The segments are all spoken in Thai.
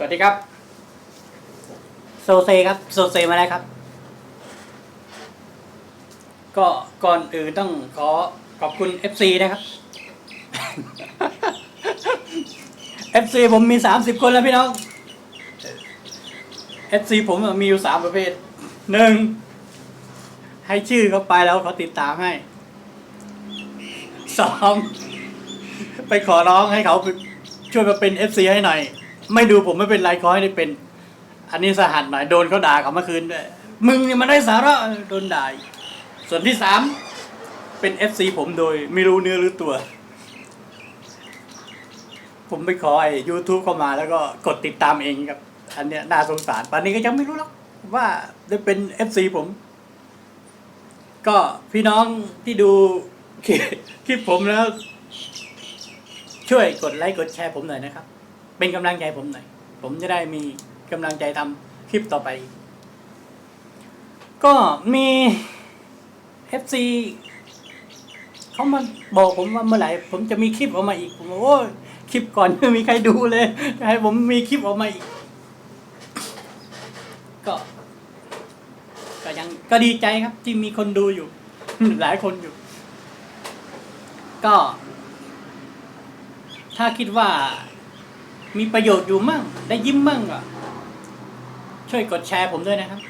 สวัสดีครับ โซเซครับ โซเซมาแล้วครับ ก็ก่อนอื่นต้องขอขอบคุณ FC นะครับ FC ผมมีสามสิบคนแล้วพี่น้อง FC ผมมีอยู่สามประเภทหนึ่งให้ชื่อเขาไปแล้วเขาติดตามให้สองไปขอร้องให้เขาช่วยมาเป็น FC ให้หน่อย ไม่ดูผมไม่เป็นไรขอให้ได้เป็น อันนี้สหัสหน่อยโดนเขาด่าเขาเมื่อคืนด้วยมึงเนี่ยมันได้สาระโดนด่าอีกส่วนที่สามเป็น FC ผมโดยไม่รู้เนื้อรู้ตัว ผมไปขอไอ้ YouTube เข้ามาแล้วก็กดติดตามเองครับ อันเนี้ยน่าสงสารป่านนี้ก็ยังไม่รู้หรอกว่าได้เป็น FC ผม ก็พี่น้องที่ดูคลิปผมแล้ว ช่วยกดไลค์กดแชร์ผมหน่อยนะครับ เป็นกำลังใจผมหน่อย ผมจะได้มีกำลังใจทำคลิปต่อไป ก็มี FC เขามาบอกผมว่าเมื่อไหร่ผมจะมีคลิปออกมาอีกผมโอ้คลิปก่อนไม่มีใครดูเลยให้ผมมีคลิปออกมาอีก ก็ ก็ยังก็ดีใจครับ ที่มีคนดูอยู่ หลายคนอยู่ ก็ ถ้าคิดว่า มีประโยชน์อยู่มั่ง ได้ยิ้มมั่งก็ช่วยกดแชร์ผมด้วยนะครับ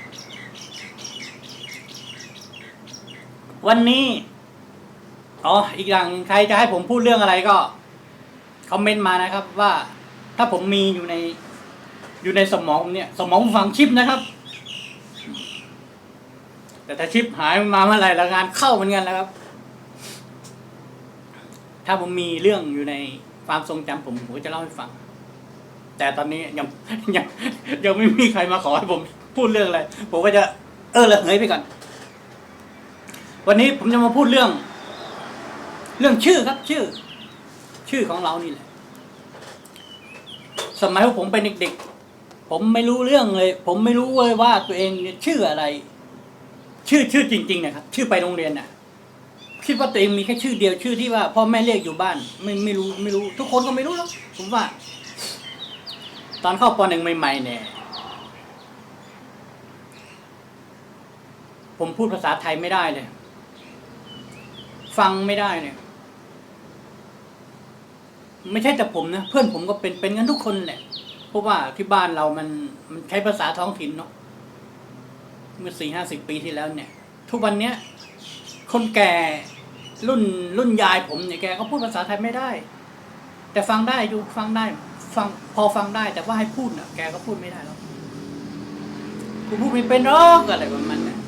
วันนี้ อ๋อ อีกอย่างใครจะให้ผมพูดเรื่องอะไรก็ คอมเมนต์มานะครับว่าถ้าผมมีอยู่ใน อยู่ในสมองผมเนี่ย สมองผมฝังชิปนะครับ แต่ถ้าชิปหายมาเมื่อไหร่ละงานเข้าเหมือนกันแล้วครับ ถ้าผมมีเรื่องอยู่ในความทรงจำผมผมก็จะเล่าให้ฟัง แต่ตอนนี้ยังยังยังไม่มีใครมาขอให้ผมพูดเรื่องอะไร ผมก็จะ เออละเหยไปก่อน วันนี้ผมจะมาพูดเรื่อง เรื่องชื่อครับ ชื่อ ชื่อของเรานี่แหละ สมัยผมเป็นเด็กๆ ผมไม่รู้เรื่องเลย ผมไม่รู้เลยว่าตัวเองชื่ออะไร ชื่อชื่อจริงๆนะครับ ชื่อไปโรงเรียนน่ะคิดว่าตัวเองมีแค่ชื่อเดียวชื่อที่ว่าพ่อแม่เรียกอยู่บ้าน ไม่ไม่รู้ไม่รู้ ทุกคนก็ไม่รู้หรอกผมว่า ตอนเข้าปหนึ่งใหม่ๆเนี่ย ผมพูดภาษาไทยไม่ได้เลย ฟังไม่ได้เนี่ย ไม่ใช่แต่ผมนะ เพื่อนผมก็เป็นเป็นกันทุกคนแหละ เพราะว่าที่บ้านเรามันมันใช้ภาษาท้องถิ่นเนาะ เมื่อสี่ห้าสิบปีที่แล้วเนี่ย ทุกวันเนี้ย คนแก่รุ่นรุ่นยายผมเนี่ยแกก็พูดภาษาไทยไม่ได้ แต่ฟังได้อยู่ฟังได้ ฟังพอฟังได้แต่ว่าให้พูดน่ะ แกก็พูดไม่ได้หรอกกูพูดไม่เป็นหรอกอะไรประมาณนั้น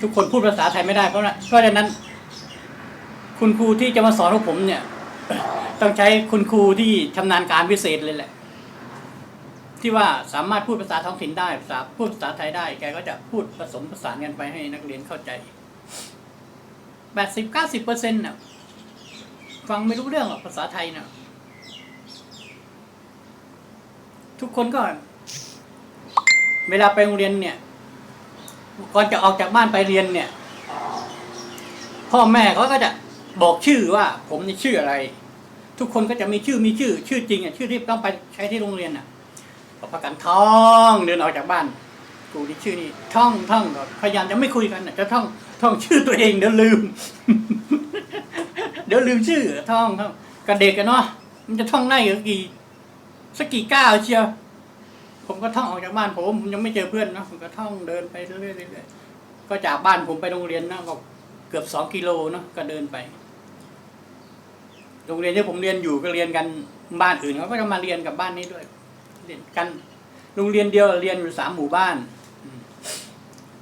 ทุกคนพูดภาษาไทยไม่ได้เพราะนั้นเพราะฉะนั้น คุณครูที่จะมาสอนพวกผมเนี่ย ต้องใช้คุณครูที่ชำนาญการพิเศษเลยแหละ ที่ว่าสามารถพูดภาษาท้องถิ่นได้ภาษาพูดภาษาไทยได้ แกก็จะพูดผสมผสานกันไปให้นักเรียนเข้าใจแปดสิบเก้าสิบเปอร์เซ็นต์น่ะ ฟังไม่รู้เรื่องหรอกภาษาไทยเน่ะทุกคนก็ เวลาไปโรงเรียนเนี่ย ก่อนจะออกจากบ้านไปเรียนเนี่ย พ่อแม่เขาก็จะบอกชื่อว่า ผมนี่ชื่ออะไร ทุกคนก็จะมีชื่อมีชื่อ ชื่อจริงอะชื่อที่ต้องไปใช้ที่โรงเรียนอะก็พากันท่องเดินออกจากบ้านกูนี่ชื่อนี่ท่องท่องก็พยายามจะไม่คุยกันจะท่องท่องชื่อตัวเองเดี๋ยวลืม ดี๋ยวลืมชื่อท่องท่องกับเด็กกันเนาะมันจะท่องได้เหรือกี่สักกี่ก้าวเชียวผมก็ท่องออกจากบ้านผมยังไม่เจอเพื่อนนะผมก็ท่องเดินไปเรื่อยๆก็จากบ้านผมไปโรงเรียนนะก็เกือบสองกิโลเนาะก็เดินไปโรงเรียนที่ผมเรียนอยู่ก็เรียนกันบ้านอื่นเขาก็จะมาเรียนกับบ้านนี้ด้วยเรียนกันโรงเรียนเดียวเรียนอยู่สามหมู่บ้าน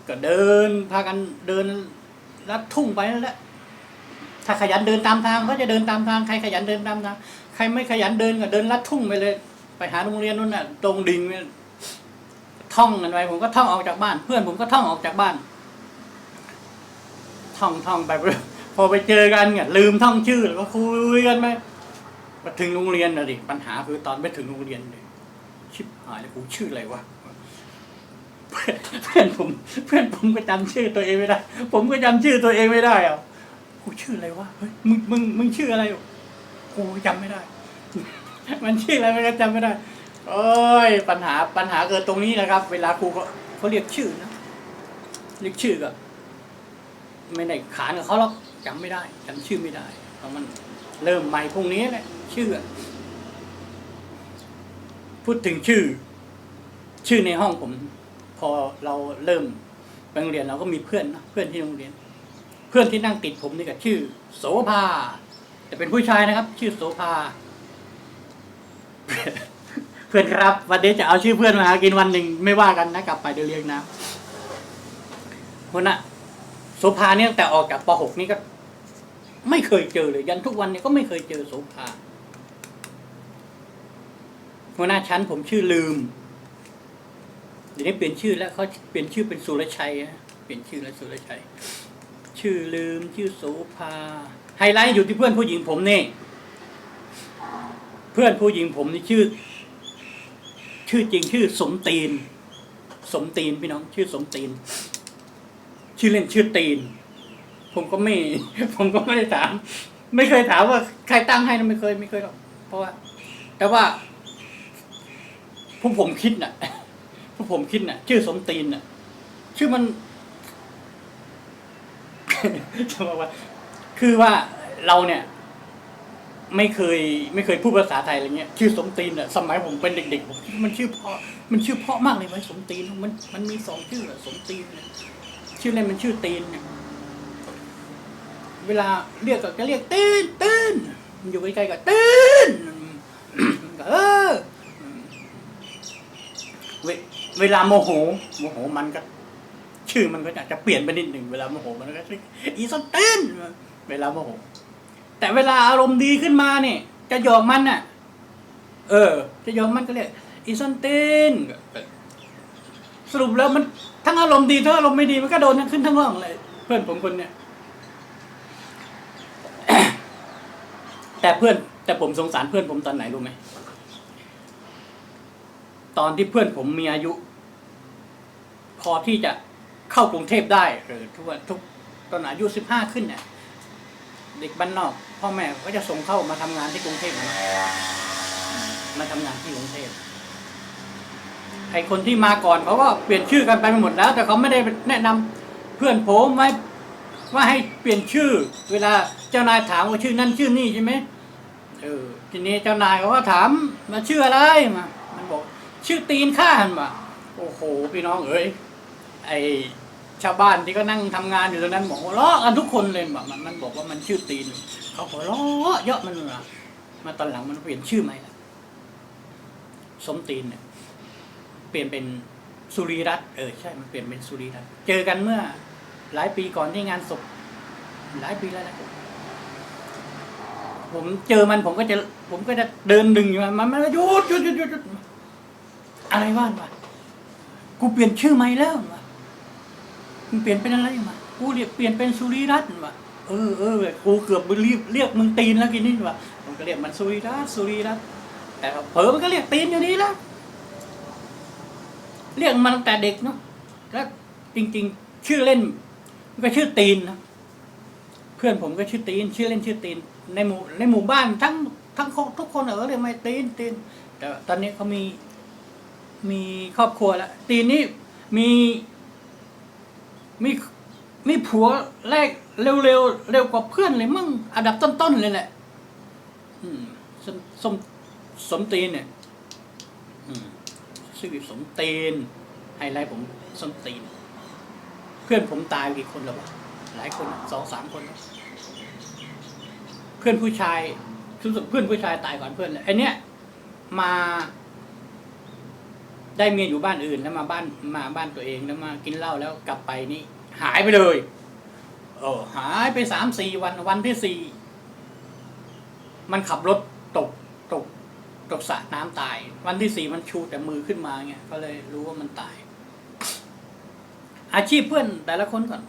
ก็เดินพากันเดินลัดทุ่งไปนั่นแหละ ถ้าขยันเดินตามทางก็จะเดินตามทางใครขยันเดินตามทางใครไม่ขยันเดินก็เดินลัดทุ่งไปเลย ไปหาโรงเรียนนู่นน่ะตรงดิ่งท่องกันไปผมก็ท่องออกจากบ้าน เพื่อนผมก็ท่องออกจากบ้าน ท่องท่องไปพอไปเจอกันเนี่ยลืมท่องชื่อแล้วก็คุยกันไปมาถึงโรงเรียนนะดิปัญหาคือตอนไปถึงโรงเรียนเลยชิบหายแล้วกูชื่ออะไรวะเพื่อนเพื่อนผม เพื่อนผมก็จำชื่อตัวเองไม่ได้ ผมก็จำชื่อตัวเองไม่ได้อะ กูชื่ออะไรวะเฮ้ยมึงมึงมึงชื่ออะไรกูจำไม่ได้ มันชื่ออะไรไม่ก็จำไม่ได้โอ้ยปัญหาปัญหาเกิดตรงนี้นะครับ เวลาครูเขาเขาเรียกชื่อนะเรียกชื่อก็ไม่ได้ขานกับเขาหรอกจำไม่ได้จำชื่อไม่ได้เพราะมันเริ่มใหม่พรุ่งนี้แหละชื่อพูดถึงชื่อ ชื่อในห้องผม พอเราเริ่มไปโรงเรียนเราก็มีเพื่อนนะเพื่อนที่โรงเรียน เพื่อนที่นั่งติดผมนี่ก็ชื่อ โสภาแต่เป็นผู้ชายนะครับ ชื่อโสภาเพื่อนครับ วันนี้จะเอาชื่อเพื่อนมาหากินวันหนึ่งไม่ว่ากันนะกลับไปเดี๋ยวเรียกนะคนน่ะโสภาเนี่ยตั้งแต่ออกจากป .6 นี่ก็ ไม่เคยเจอเลย ยันทุกวันนี้ก็ไม่เคยเจอโสภาหัวหน้าชั้นผมชื่อลืมเดี๋ยวนี้เปลี่ยนชื่อแล้วเขาเปลี่ยนชื่อเป็นสุรชัยฮะเปลี่ยนชื่อแล้วสุรชัย ชื่อลืมชื่อโสภาไฮไลท์อยู่ที่เพื่อนผู้หญิงผมนี่เพื่อนผู้หญิงผมนี่ชื่อ ชื่อจริงชื่อสมตีน สมตีนพี่น้อง ชื่อสมตีน ชื่อเล่นชื่อตีน ผมก็ไม่ ผมก็ไม่ได้ถาม ไม่เคยถามว่าใครตั้งให้นะไม่เคยไม่เคยหรอกเพราะว่า แต่ว่าผู้ผมคิดน่ะผู้ผมคิดน่ะ ชื่อสมตีนน่ะ ชื่อมัน จะบอกว่าคือว่าเราเนี่ย ไม่เคยไม่เคยพูดภาษาไทยอะไรเงี้ยชื่อสมตีนอะสมัยผมเป็นเด็กๆผมมันชื่อเพราะมันชื่อเพราะมากเลยไหมสมตีนมันมันมีสองชื่ออะสมตีนเนี่ยชื่อเล่นมันชื่อตีนเนี่ยเวลาเรียกก็จะเรียกตีนตีนมันอยู่ใกล้ๆกับตีนก็เออเวลาโมโหโมโหมันก็ ชื่อมันก็อาจจะเปลี่ยนไปนิดหนึ่งเวลาโมโหมันก็ชื่ออีสตีนเวลาโมโห แต่เวลาอารมณ์ดีขึ้นมาเนี่ยจะหยอกมันน่ะ เออ จะหยอกมันก็เรียกอีสต้นสรุปแล้วมันทั้งอารมณ์ดีทั้งอารมณ์ไม่ดีมันก็โดนทั้งขึ้นทั้งล่องเลย เพื่อนผมคนเนี้ยแต่เพื่อนแต่ผมสงสารเพื่อนผมตอนไหนรู้ไหมตอนที่เพื่อนผมมีอายุ พอที่จะ เข้ากรุงเทพได้เออทุกวันทุกตอนอายุสิบห้าขึ้นเนี่ยเด็กบ้านนอกพ่อแม่ก็จะส่งเข้ามาทำงานที่กรุงเทพนะมาทำงานที่กรุงเทพไอคนที่มาก่อนเขาก็เปลี่ยนชื่อกันไปหมดแล้ว แต่เขาไม่ได้แนะนำเพื่อนผมไว้ว่าให้เปลี่ยนชื่อ เวลาเจ้านายถามว่าชื่อนั่นชื่อนี่ใช่ไหมเออทีนี้เจ้านายเขาก็ถามมาชื่ออะไรมา มันบอก ชื่อตีนข้าหันมาโอ้โห พี่น้องเอ้ยไอ ชาวบ้านที่ก็นั่งทำงานอยู่ตรงนั้นบอกหัวเราะกันทุกคนเลยแบบมันมันบอกว่ามันชื่อตีนเขาหัวเราะเยอะมันมามาตอนหลังมันเปลี่ยนชื่อใหม่ละสมตีนเนี่ยเปลี่ยนเป็นสุริรัตเออใช่มันเปลี่ยนเป็นสุริรัตเจอกันเมื่อ หลายปีก่อนที่งานศพหลายปีแล้วนะผมเจอมันผมก็จะ ผมก็จะเดินดึงอยู่มันมันหยุดหยุดหยุดหยุดหยุดอะไรว่านวะกูเปลี่ยนชื่อใหม่แล้ววะ มึงเปลี่ยนเป็นอะไรมากูเรียกเปลี่ยนเป็นสุริรัตน์ว่ะเออเออกูเกือบรีบเรียกมึงตีนแล้วกินนี่ว่ะผมก็เรียกมันสุริรัตน์สุริรัตน์แต่เผลอมันก็เรียกตีนอยู่นี่แล้วเรียกมันตั้งแต่เด็กเนาะแล้วจริง ๆ ชื่อเล่นมันก็ชื่อตีนนะเพื่อนผมก็ชื่อตีน ชื่อเล่นชื่อตีน ในหมู่ในหมู่บ้านทั้งทั้งทุกคนเออเรียกไม่ตีนตีน แต่ตอนนี้เขามีมีครอบครัวแล้วตีนนี่มี มีมีผัวแรกเร็วเร็วเร็วกว่าเพื่อนเลยมั่งอันดับต้นๆเลยแหละอืมสมสมสมตีนเนี่ยอืมชื่อสมตีนไฮไลท์ผมสมตีน เพื่อนผมตายกี่คนแล้ววะหลายคนสองสามคน เพื่อนผู้ชายรู้สึกเพื่อนผู้ชายตายก่อนเพื่อนเลยไอเนี้ยมา ได้เมียอยู่บ้านอื่นแล้วมาบ้านมาบ้านตัวเองแล้วมากินเหล้าแล้วกลับไปนี่ หายไปเลยเออหายไปสามสี่วันวันที่สี่มันขับรถตกตกตกสระน้ำตาย วันที่สี่มันชูแต่มือขึ้นมาเงี้ยก็เลยรู้ว่ามันตาย อาชีพเพื่อนแต่ละคนก่อน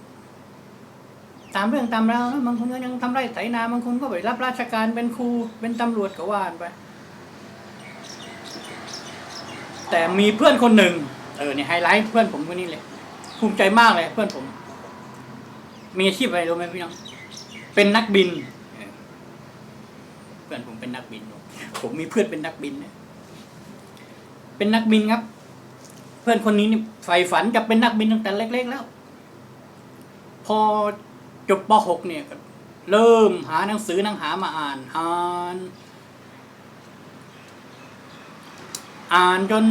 ตามเรื่องตามราวนะบางคนก็ยังทำไร่ไถนาบางคนก็ไปรับราชการเป็นครูเป็นตำรวจก็ว่านไป แต่มีเพื่อนคนหนึ่งเออเนี่ยไฮไลท์เพื่อนผมคนนี้เลยภูมิใจมากเลย เพื่อนผม มีอาชีพอะไรรู้ไหมพี่น้อง เป็นนักบิน เพื่อนผมเป็นนักบิน ผมมีเพื่อนเป็นนักบินเนี่ยเป็นนักบินครับ เพื่อนคนนี้นี่ใฝ่ฝันจะเป็นนักบินตั้งแต่เล็ก ๆ แล้ว พอจบป .6 เนี่ยเริ่มหาหนังสือหนังหามาอ่านอ่าน อ่านจน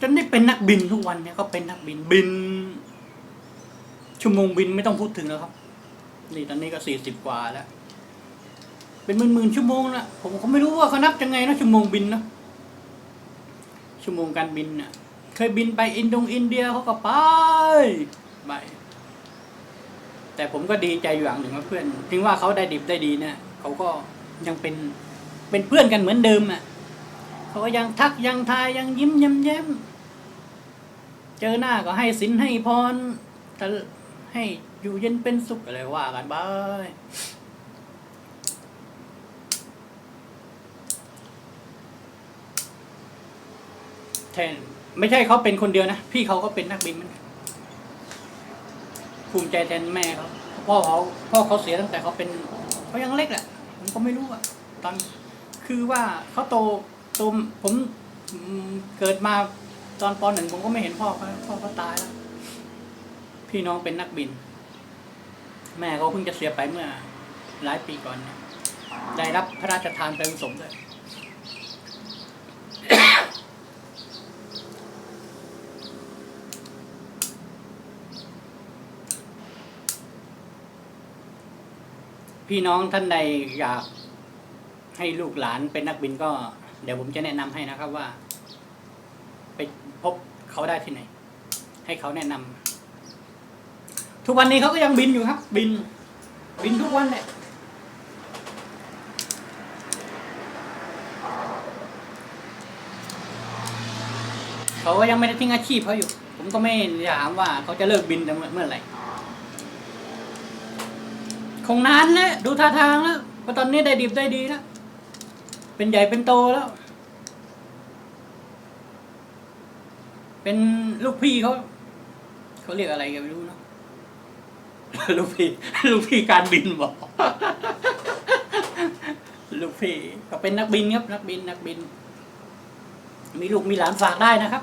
จนได้เป็นนักบินทุกวันเนี่ยก็เป็นนักบินบิน ชั่วโมงบินไม่ต้องพูดถึงแล้วครับ นี่ตอนนี้ก็สี่สิบกว่าแล้ว เป็นหมื่นๆชั่วโมงละผมก็ไม่รู้ว่าเขานับยังไงนะชั่วโมงบินนะชั่วโมงการบินน่ะ เคยบินไปอินโดงอินเดียเขาก็ไปไปแต่ผมก็ดีใจอยู่อย่างหนึ่งว่าเพื่อนถึงว่าเขาได้ดิบได้ดีเนี่ยเขาก็ยังเป็น เป็นเพื่อนกันเหมือนเดิมอะเขาก็ยังทักยังทายยังยิ้มย้มแย้มเจอหน้าก็ให้สินให้พรแต่ให้อยู่เย็นเป็นสุขอะไรว่ากันบายแทนไม่ใช่เขาเป็นคนเดียวนะ พี่เขาก็เป็นนักบินเหมือนกันภูมิใจแทนแม่เขาพ่อเขาพ่อเขาเสียตั้งแต่เขาเป็นเขายังเล็กแหละผมก็ไม่รู้อะตอน คือว่าเขาโตโตผมอืมเกิดมาตอนปหนึ่งผมก็ไม่เห็นพ่อเขาพ่อเขาตายแล้ว พี่น้องเป็นนักบิน แม่เขาเพิ่งจะเสียไปเมื่อ หลายปีก่อนเนี่ยได้รับพระราชทานไปผสมด้วยพี่น้องท่านใดอยาก ให้ลูกหลานเป็นนักบินก็ เดี๋ยวผมจะแนะนำให้นะครับว่า ไปพบเขาได้ที่ไหน ให้เขาแนะนำทุกวันนี้เขาก็ยังบินอยู่ครับ บิน บินทุกวันแหละเขาก็ยังไม่ได้ทิ้งอาชีพเขาอยู่ ผมก็ไม่ถามว่าเขาจะเลิกบินแต่เมื่อเมื่อไหร่ คงนานแล้วดูท่าทางแล้วเพราะตอนนี้ได้ดิบได้ดีแล้ว เป็นใหญ่เป็นโตแล้ว เป็นลูกพี่เขาเขาเรียกอะไรกันไม่รู้เนาะลูกพี่ลูกพี่การบินบอกลูกพี่ก็เป็นนักบินครับ นักบิน นักบิน มีลูกมีหลานฝากได้นะครับ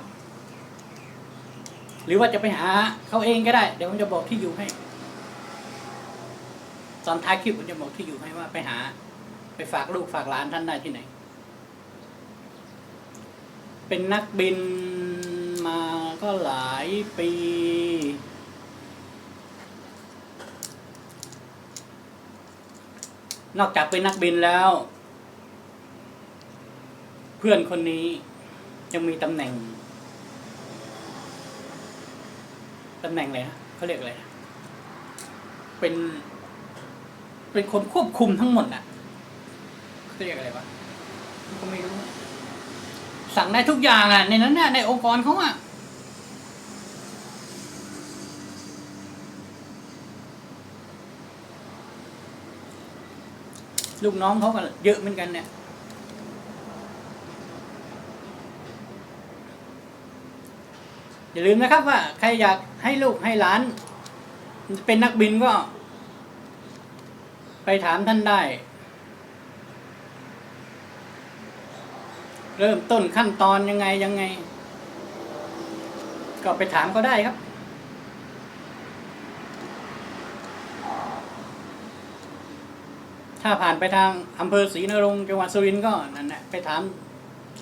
หรือว่าจะไปหาเขาเองก็ได้ เดี๋ยวผมจะบอกที่อยู่ให้ ตอนท้ายคลิปผมจะบอกที่อยู่ให้ว่าไปหา ไปฝากลูกฝากหลานท่านได้ที่ไหน เป็นนักบินมาก็หลายปี นอกจากเป็นนักบินแล้ว เพื่อนคนนี้ยังมีตำแหน่งตำแหน่งอะไรนะเขาเรียกอะไร เป็น เป็นคนควบคุมทั้งหมดอะ เรียกอะไรวะก็ไม่รู้ สั่งได้ทุกอย่างอะ ในนั้นน่ะในองค์กรเขาอะลูกน้องเขาก็เยอะเหมือนกันเนี่ยอย่าลืมนะครับว่า ใครอยากให้ลูกให้หลาน เป็นนักบินก็ ไปถามท่านได้ เริ่มต้นขั้นตอนยังไงยังไง ก็ไปถามเขาได้ครับ ถ้าผ่านไปทางอำเภอศรีนรงจังหวัดสุรินทร์ก็นั่นแหละไปถาม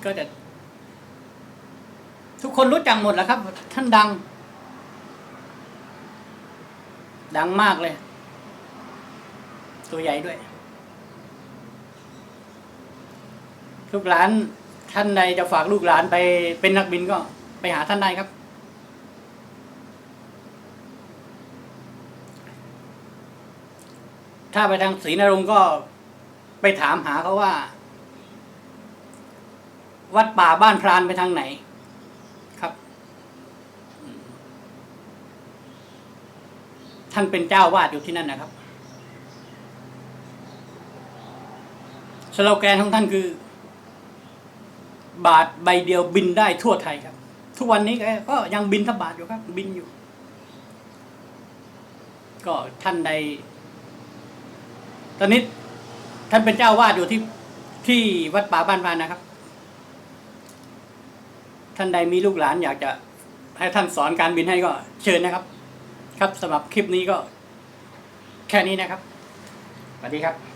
ก็จะ ทุกคนรู้จักหมดแล้วครับ ท่านดัง ดังมากเลย ตัวใหญ่ด้วยลูกหลาน ท่านใดจะฝากลูกหลานไปเป็นนักบินก็ไปหาท่านได้ครับ ถ้าไปทางศรีนรงก็ไปถามหาเขาว่า วัดป่าบ้านพรานไปทางไหนครับ ท่านเป็นเจ้าวาดอยู่ที่นั่นนะครับสโลแกนของท่านคือ บาทใบเดียวบินได้ทั่วไทยครับ ทุกวันนี้กก็ยังบินทบาทอยู่ครับ บินอยู่ ก็ท่านใด ตอนนี้ท่านเป็นเจ้าวาดอยู่ที่ที่วัดป่าบ้านพานนะครับ ท่านใดมีลูกหลานอยากจะให้ท่านสอนการบินให้ก็เชิญนะครับ ครับสำหรับคลิปนี้ก็ แค่นี้นะครับสวัสดีครับ